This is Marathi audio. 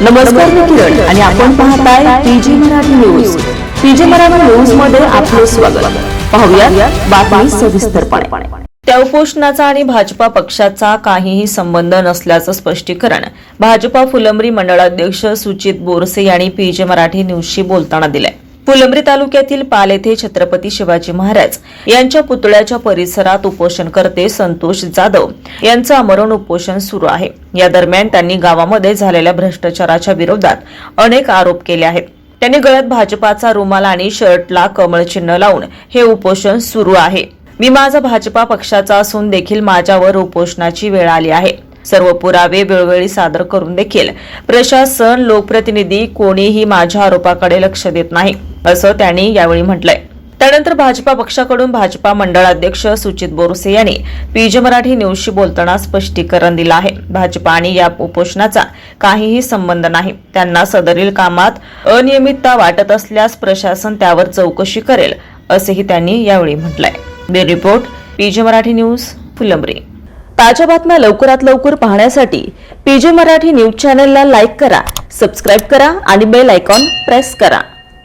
नमस्कार मी किरण आणि आपण पाहताय PG Marathi news. PG Marathi न्यूजमध्ये आपलं स्वागत. पाहूया बातमी सविस्तरपणे. त्या उपोषणाचा आणि भाजपा पक्षाचा काहीही संबंध नसल्याचं स्पष्टीकरण भाजपा फुलंब्री मंडळाध्यक्ष सुचित बोरसे यांनी पीजे मराठी न्यूजशी बोलताना दिलंय. फुलंब्री तालुक्यातील पाल येथे छत्रपती शिवाजी महाराज यांच्या पुतळ्याच्या परिसरात उपोषणकर्ते संतोष जाधव यांचं आमरण उपोषण सुरू आहे. या दरम्यान त्यांनी गावामध्ये झालेल्या भ्रष्टाचाराच्या विरोधात अनेक आरोप केले आहेत. त्यांनी गळ्यात भाजपाचा रुमाल आणि शर्टला कमळ चिन्ह लावून हे उपोषण सुरू आहे. मी माझा भाजपा पक्षाचा असून देखील माझ्यावर उपोषणाची वेळ आली आहे. सर्व पुरावे वेळोवेळी सादर करून देखील प्रशासन लोकप्रतिनिधी कोणीही माझ्या आरोपाकडे लक्ष देत नाही. असं त्यांनी यावेळी म्हटलंय. त्यानंतर भाजपा पक्षाकडून भाजपा मंडळाध्यक्ष सुचित बोरसे यांनी पीजे मराठी न्यूजशी बोलताना स्पष्टीकरण दिलं आहे. भाजपा आणि या उपोषणाचा काहीही संबंध नाही. त्यांना सदरील कामात अनियमितता वाटत असल्यास प्रशासन त्यावर चौकशी करेल असेही त्यांनी यावेळी म्हटलंय. Report PJ Marathi news Phulambri. ताज्या बातम्या लवकरात लवकर पाहण्यासाठी पीजे मराठी न्यूज चॅनलला लाईक करा सबस्क्राईब करा आणि बेल आयकॉन प्रेस करा.